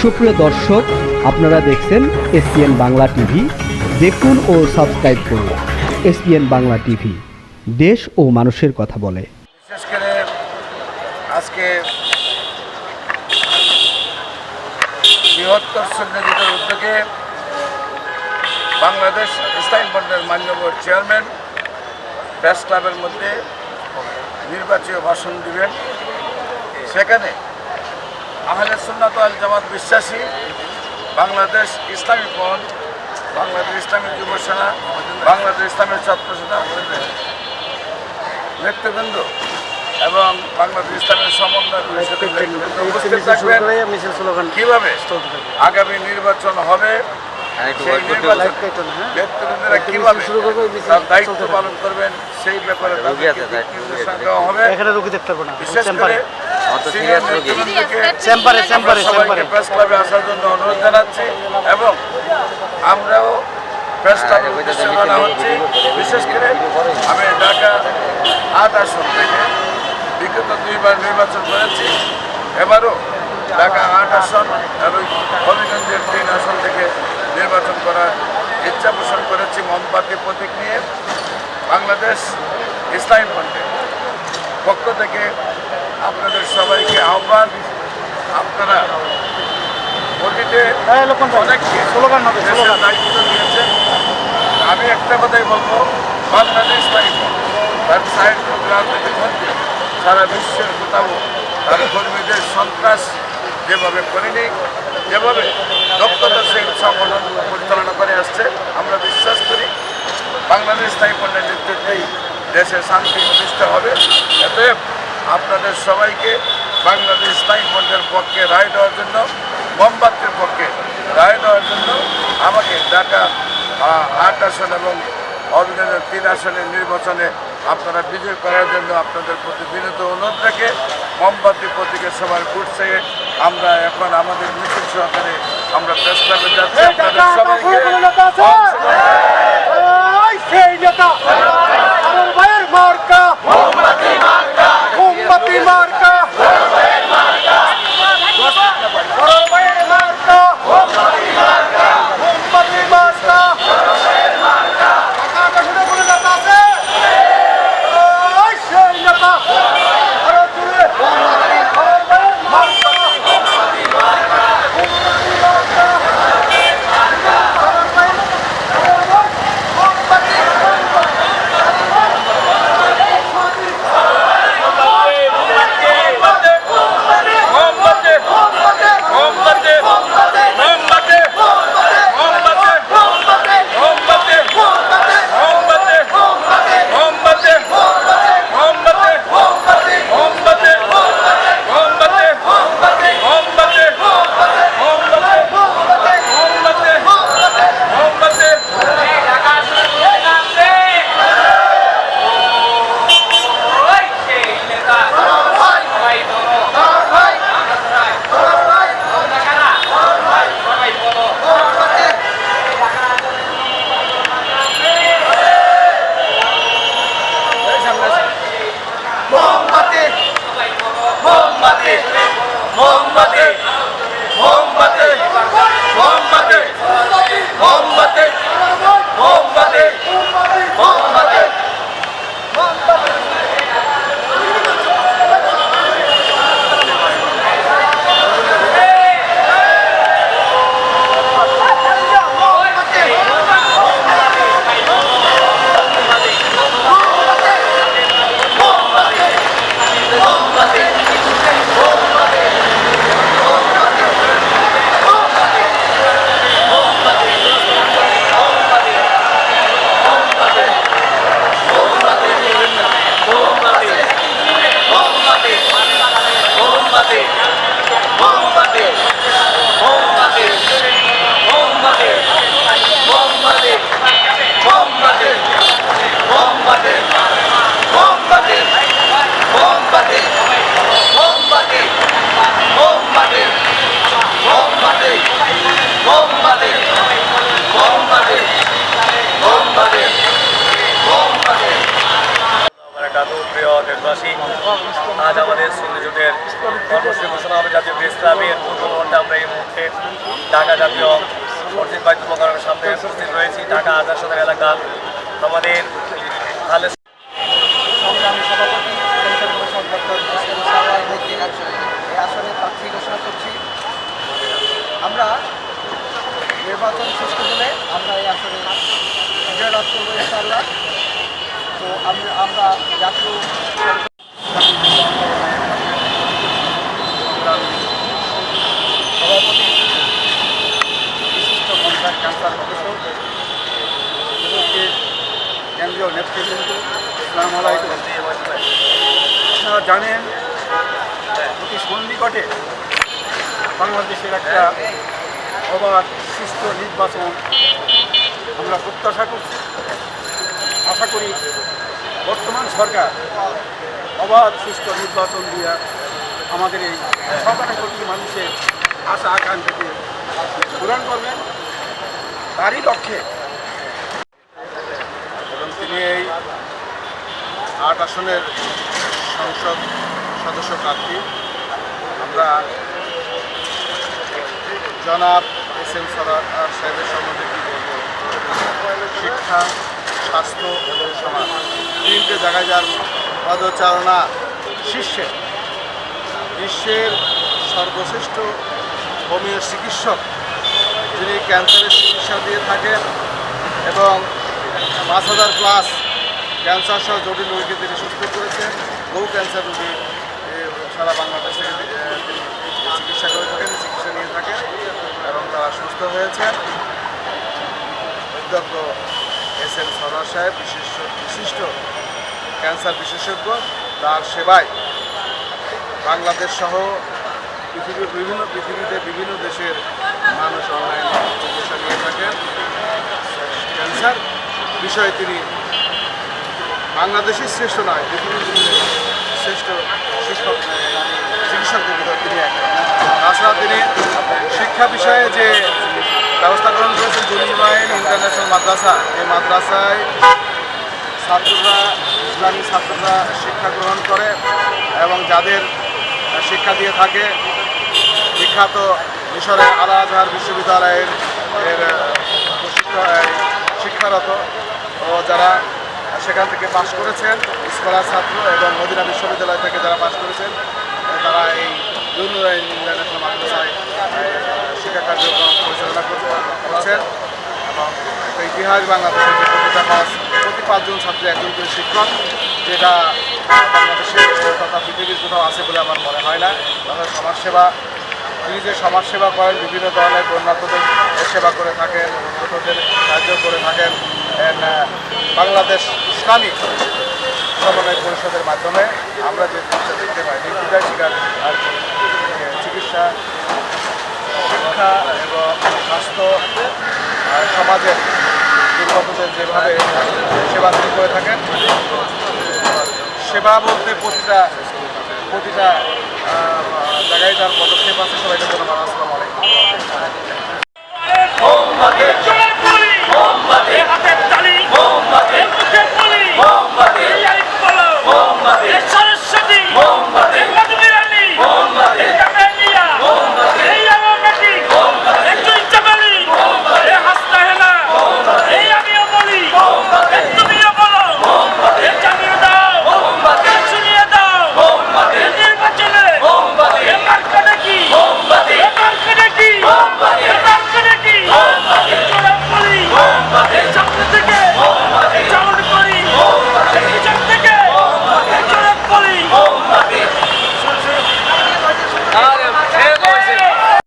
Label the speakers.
Speaker 1: সুপ্রিয় দর্শক, আপনারা দেখছেন এসপিএন বাংলা টিভি। দেখুন ও সাবস্ক্রাইব করুন এসপিএন বাংলা টিভি। দেশ ও মানুষের কথা বলে।
Speaker 2: বিশেষ করে আজকে বৃহত্তর সৈন্যদীপের উদ্যোগে বাংলাদেশ ইসলামী বন্ডের মান্যবর চেয়ারম্যান প্রেস ক্লাবের মধ্যে নির্বাচনী ভাষণ দিবেন। সেখানে আহলে সুন্নাত আল জামাত বিশ্বাসী বাংলাদেশ ইসলামী ফ্রন্ট বাংলাদেশ ইসলামী যুব সেনা বাংলাদেশ ইসলামী ছাত্র সেনা নেতৃবৃন্দ এবং বাংলাদেশ ইসলামের সমন্বয় কীভাবে আগামী নির্বাচন হবে ব্যক্তিবৃন্দরা কীভাবে তার দায়িত্ব পালন করবেন সেই ব্যাপারে দেওয়া হবে।
Speaker 3: এখানে রুগী দেখতে পারব না
Speaker 2: বিশেষ করে
Speaker 3: চেম্বারে চেম্বারে চেম্বারে
Speaker 2: প্রেস ক্লাবে আসার জন্য অনুরোধ জানাচ্ছি এবং আমরাও প্রেস ক্লাবের উদ্দেশ্যে হচ্ছি। বিশেষ করে আমি ঢাকা আট আসন থেকে বিগত দুইবার নির্বাচন করেছি। এবারও ঢাকা আট আসন এবং হবিগঞ্জের তিন আসন থেকে নির্বাচন করার ইচ্ছা পোষণ করেছি মোমবাতি প্রতীক নিয়ে। বাংলাদেশ ইসলামী ফ্রন্টের পক্ষ থেকে আপনাদের সবাইকে আহ্বান। আপনারা অতীতে
Speaker 3: হ্যাঁ, স্লোগান।
Speaker 2: দায়িত্ব দিয়েছেন। আমি একটা কথাই বলব বাংলাদেশ তার মধ্যে সারা বিশ্বের কোথাও তার কর্মীদের সন্ত্রাস যেভাবে করেনি যেভাবে দক্ষতার সেই সংগঠন পরিচালনা করে আসছে আমরা বিশ্বাস করি বাংলাদেশ তাই পণ্যের নেতৃত্বেই দেশে শান্তি প্রতিষ্ঠা হবে। অতএব আপনাদের সবাইকে বাংলাদেশ ইসলামী ফ্রন্টের পক্ষে রায় দেওয়ার জন্য মোমবাতির পক্ষে রায় দেওয়ার জন্য আমাকে ঢাকা আট আসন এবং অভিযোগের তিন আসনের নির্বাচনে আপনারা বিজয় করার জন্য আপনাদের প্রতি বিনীত অনুরোধ রেখে মোমবাতি প্রতীকের সবার ঘুরছে আমরা এখন আমাদের মিছিল সহকারে আমরা প্রেস ক্লাবে যাচ্ছি। আপনাদের সবাইকে
Speaker 3: সাধু প্রিয় দেশবাসী, আজ আমাদের সুন্নি জোটের
Speaker 4: কর্মসূচি ঘোষণা হবে। জাতীয় ইসলামের পূর্ববর্তী আমরা এই মুহূর্তে ঢাকা জাতীয় মসজিদ বাইতুল মোকারমের সামনে উপস্থিত রয়েছি। ঢাকা আজার সদর এলাকা, আমাদের
Speaker 5: জানেন অতি সন্নিকটে বাংলাদেশের একটা অবাধ, সুস্থ নির্বাচন আমরা প্রত্যাশা করছি। আশা করি বর্তমান সরকার অবাধ, সুস্থ নির্বাচন দিয়ে আমাদের এই সতেরো কোটি মানুষের আশা, আকাঙ্ক্ষাকে পূরণ করবেন। তারই লক্ষ্যে
Speaker 6: এবং তিনি এই আট আসনের সংসদ সদস্য প্রার্থী। আমরা জনাব এস এম সরার সাহেবের সম্বন্ধে কী শিক্ষা, স্বাস্থ্য এবং সমাজ। তিনটে জায়গায় যার পদচারণা শীর্ষে। বিশ্বের সর্বশ্রেষ্ঠ হোমিও চিকিৎসক, যিনি ক্যান্সারের চিকিৎসা দিয়ে থাকেন এবং পাঁচ হাজার প্লাস ক্যান্সার সহ জটিল রোগীকে তিনি সুস্থ করেছেন। বহু ক্যান্সার রোগী সারা বাংলাদেশ থেকে চিকিৎসা করে থাকেন, চিকিৎসা নিয়ে থাকেন এবং তারা সুস্থ হয়েছেন। অধ্যক্ষ এস এম সরোয়ার সাহেব বিশেষ বিশিষ্ট ক্যান্সার বিশেষজ্ঞ, তার সেবায় বাংলাদেশ সহ পৃথিবীর বিভিন্ন পৃথিবীতে বিভিন্ন দেশের মানুষ অনলাইনে চিকিৎসা নিয়ে থাকেন। ক্যান্সার বিষয়ে তিনি বাংলাদেশের শ্রেষ্ঠ নয় শ্রেষ্ঠ শিক্ষক তিনি তাছাড়া তিনি শিক্ষা বিষয়ে যে ব্যবস্থা গ্রহণ করেছেন জুলিমাইন ইন্টারন্যাশনাল মাদ্রাসা, এই মাদ্রাসায় ছাত্ররা, ইসলামী ছাত্ররা শিক্ষা গ্রহণ করে এবং যাদের শিক্ষা দিয়ে থাকে, বিখ্যাত মিশরে আল আজহার বিশ্ববিদ্যালয়ের এর শিক্ষারত ও যারা সেখান থেকে পাশ করেছেন স্কলার ছাত্র এবং মদিনা বিশ্ববিদ্যালয় থেকে যারা পাশ করেছেন, তারা এই শিক্ষা কার্যক্রম পরিচালনা এবং ইতিহাস বাংলাদেশের যে প্রতিটা পাঁচ প্রতি পাঁচজন ছাত্রী একজন করে শিক্ষক, যেটা বাংলাদেশের তথা পৃথিবীর কোথাও আছে বলে আমার মনে হয় না। তাদের সমাজসেবা, তিনি যে সমাজসেবা করেন, বিভিন্ন ধরনের বন্যাত্মদের সেবা করে থাকেন সাহায্য করে থাকেন বাংলাদেশ ইসলামিক সমন্বয় পরিষদের মাধ্যমে আমরা যে জিনিসটা দেখতে পাই নির্দিদায় শিকার আর চিকিৎসা, শিক্ষা এবং স্বাস্থ্য সমাজের দুর্গতদের যেভাবে সেবা তিনি করে থাকেন, সেবা বলতে প্রতিটা প্রতিটা জায়গায় তার পদক্ষেপ আছে সবাইকে জন্য আসসালামু আলাইকুম।